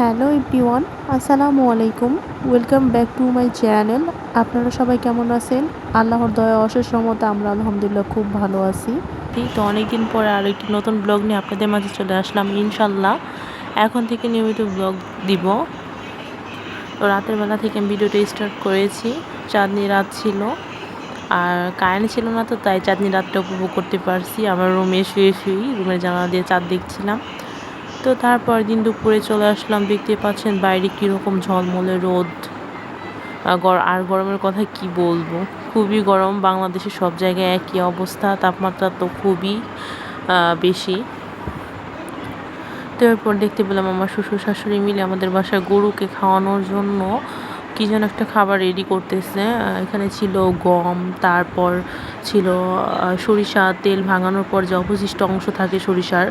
Hello everyone, আসসালামু আলাইকুম। Welcome back to my channel আপনারা সবাই কেমন আছেন? আল্লাহর দয়া, অশেষ রহমতে আমরা আলহামদুলিল্লাহ খুব ভালো আছি। তো অনেকদিন পরে আর একটি নতুন ব্লগ নিয়ে আপনাদের মাঝে চলে আসলাম ইনশাল্লাহ এখন থেকে নিয়মিত ব্লগ দিব। তো রাতের বেলা থেকে আমি ভিডিওটা স্টার্ট করেছি। চাঁদনি রাত ছিল। আর কারেন্ট ছিল না তো, তাই চাঁদনি রাতটা উপভোগ করতে পারছি। আমার রুমে শুয়ে শুয়েই, রুমের জানালা দিয়ে চাঁদ দেখছিলাম। তো তারপর দিন দুপুরে চলে আসলাম। দেখতে পাচ্ছেন বাইরে কীরকম ঝলমলে রোদ। আর গরমের কথা কি বলব? খুবই গরম, বাংলাদেশের সব জায়গায় একই অবস্থা, তাপমাত্রা তো খুবই বেশি। তো এরপর দেখতে পেলাম আমার শ্বশুর শাশুড়ি মিলে আমাদের বাসায় গরুকে খাওয়ানোর জন্য কী যেন একটা খাবার রেডি করতেছে। এখানে ছিল গম, তারপর ছিল সরিষা, তেল ভাঙানোর পর যে অবশিষ্ট অংশ থাকে সরিষার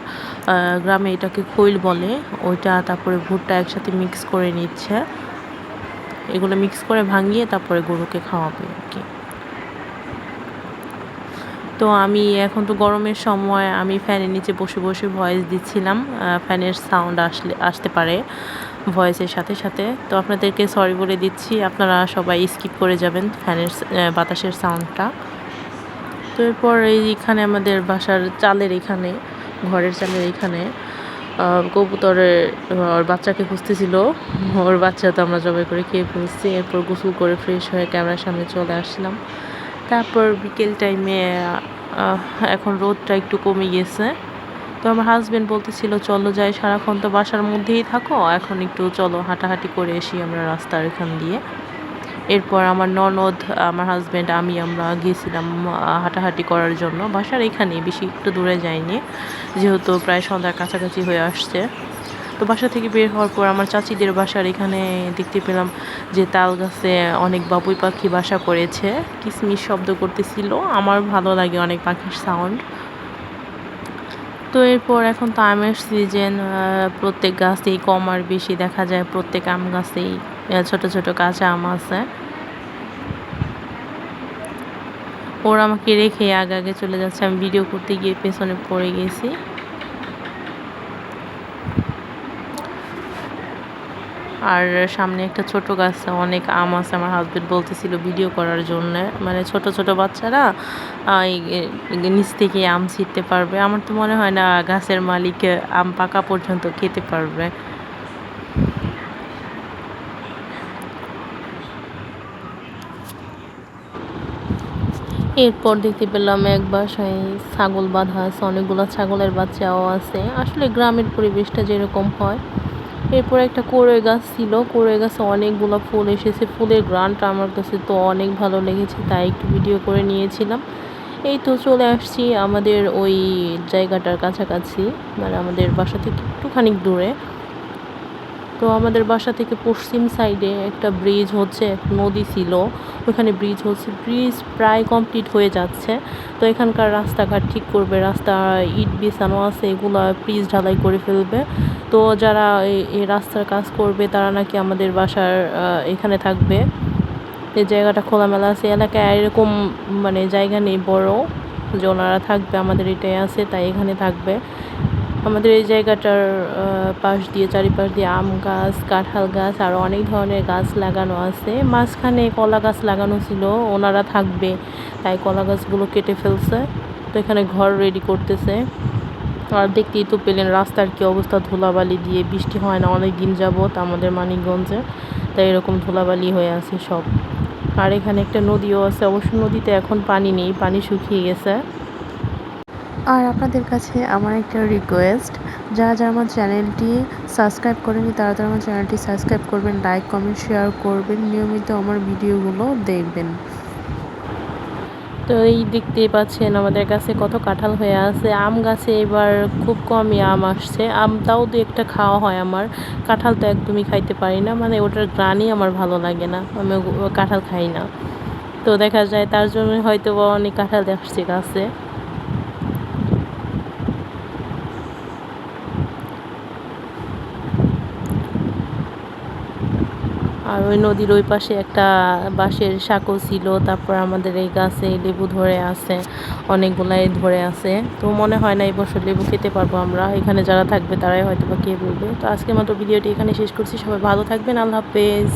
গ্রামে এটাকে খৈল বলে। ওইটা তারপরে ভুট্টা একসাথে মিক্স করে নিচ্ছে। এগুলো মিক্স করে ভাঙিয়ে তারপরে গরুকে খাওয়াবে আর কি। তো আমি এখন তো গরমের সময়, আমি ফ্যানের নিচে বসে বসে ভয়েস দিচ্ছিলাম। ফ্যানের সাউন্ড আসলে, আসতে পারে। ভয়েসের সাথে সাথে। তো আপনাদেরকে সরি বলে দিচ্ছি, আপনারা সবাই স্কিপ করে যাবেন ফ্যানের বাতাসের সাউন্ডটা তো এরপর এইখানে আমাদের বাসার চালের এখানে, ঘরের চালের এখানে কবুতরের, ওর বাচ্চাকে খুঁজতেছিল। ওর বাচ্চা তো আমরা জবাই করে খেয়ে ফেলছি। এরপর গোসল করে ফ্রেশ হয়ে ক্যামেরার সামনে চলে আসলাম তারপর বিকেল টাইমে এখন রোদটা একটু কমে গেছে তো আমার হাজব্যান্ড বলতেছিল, চলো যাই, সারাক্ষণ তো বাসার মধ্যেই থাকো। এখন একটু চলো, হাঁটাহাঁটি করে এসি আমরা রাস্তার এখান দিয়ে। এরপর আমার ননদ, আমার হাজব্যান্ড আমি আমরা গিয়েছিলাম হাঁটাহাঁটি করার জন্য। বাসার এখানে বেশি একটু দূরে যাইনি, যেহেতু প্রায় সন্ধ্যার কাছাকাছি হয়ে আসছে। তো বাসা থেকে বের হওয়ার পর আমার চাচিদের বাসার এখানে দেখতে পেলাম যে তাল গাছে অনেক বাবুই পাখি বাসা করেছে কিসমিস শব্দ করতেছিল। আমার ভালো লাগে অনেক পাখির সাউন্ড তো এরপর এখন তো আমের সিজন প্রত্যেক গাছেই কম আর বেশি দেখা যায়। প্রত্যেক আম গাছেই ছোট ছোট কাঁচা আম আছে। ওরা আমাকে রেখে আগে আগে চলে যাচ্ছে। আমি ভিডিও করতে গিয়ে পেছনে পড়ে গেছি। আর সামনে একটা ছোট গাছ, অনেক আম আছে, আমার হাজবেন্ড বলতেছিল ভিডিও করার জন্য। মানে ছোট ছোট বাচ্চারা নিচ থেকে আম ছিটতে পারবে। আমার তো মনে হয় না গাছের মালিক আম পাকা পর্যন্ত খেতে পারবে। এরপর দেখতে পেলাম এক বাসায় ছাগল বাঁধা আছে, অনেকগুলো ছাগলের বাচ্চাও আছে। আসলে গ্রামের পরিবেশটা যেরকম হয় এরপর একটা কোড়ই গাছ ছিল। কোড়ই গাছে অনেকগুলো ফুল এসেছে। ফুলের গ্রানটা আমার কাছে তো অনেক ভালো লেগেছে, তাই একটু ভিডিও করে নিয়েছিলাম। এই তো চলে আসছি আমাদের ওই জায়গাটার কাছাকাছি মানে আমাদের বাসা থেকে একটুখানি দূরে। তো আমাদের বাসা থেকে পশ্চিম সাইডে একটা ব্রিজ হচ্ছে নদী ছিল। ওখানে ব্রিজ হচ্ছে ব্রিজ প্রায় কমপ্লিট হয়ে যাচ্ছে। তো এখানকার রাস্তাঘাট ঠিক করবে, রাস্তা ইট বিছানো আছে, এগুলো ব্রিজ ঢালাই করে ফেলবে। তো যারা এই রাস্তার কাজ করবে, তারা নাকি আমাদের বাসার এখানে থাকবে। এই জায়গাটা খোলামেলা আছে। এলাকায় এরকম মানে জায়গা নেই বড়, যে ওনারা থাকবে, আমাদের এটাই আছে, তাই এখানে থাকবে। আমাদের এই জায়গাটার পাশ দিয়ে, চারিপাশ দিয়ে আম গাছ, কাঁঠাল গাছ আরও অনেক ধরনের গাছ লাগানো আছে। মাঝখানে কলা গাছ লাগানো ছিল, ওনারা থাকবে, তাই কলা গাছগুলো কেটে ফেলছে। তো এখানে ঘর রেডি করতেছে। আর দেখতেই তো পেলেন রাস্তার কি অবস্থা, ধুলাবালি দিয়ে বৃষ্টি হয় না অনেক দিন যাবৎ আমাদের মানিকগঞ্জে। তাই এরকম ধুলাবালি হয়ে আছে সব। আর এখানে একটা নদীও আছে, অবশ্য নদীতে এখন পানি নেই, পানি শুকিয়ে গেছে। আর আপনাদের কাছে আমার একটা রিকোয়েস্ট যারা যারা আমার চ্যানেলটি সাবস্ক্রাইব করেনি তারা তারা আমার চ্যানেলটি সাবস্ক্রাইব করবেন লাইক কমেন্ট শেয়ার করবেন। নিয়মিত আমার ভিডিওগুলো দেখবেন। তো এই দেখতেই পাচ্ছেন আমাদের কাছে কত কাঁঠাল হয়ে আছে। আম গাছে এবার খুব কমই আম আসছে। আম তাও দু একটা খাওয়া হয় আমার। কাঁঠাল তো একদমই খাইতে পারি না মানে ওটার গ্রানই আমার ভালো লাগে না। আমি কাঁঠাল খাই না। তো দেখা যায় তার জন্য হয়তো অনেক কাঁঠাল আসছে গাছে। আর ওই নদীর ওই পাশে একটা বাঁশের সাঁকো ছিল, তারপর আমাদের এই গাছে লেবু ধরে আছে, অনেকগুলাই ধরে আছে। তো মনে হয় না এই বছর লেবু খেতে পারব আমরা, এখানে যারা থাকবে তারাই হয়তো বা কে বলবে তো আজকে মতো ভিডিওটি এখানে শেষ করছি, সবাই ভালো থাকবেন, আল্লাহ হাফেজ।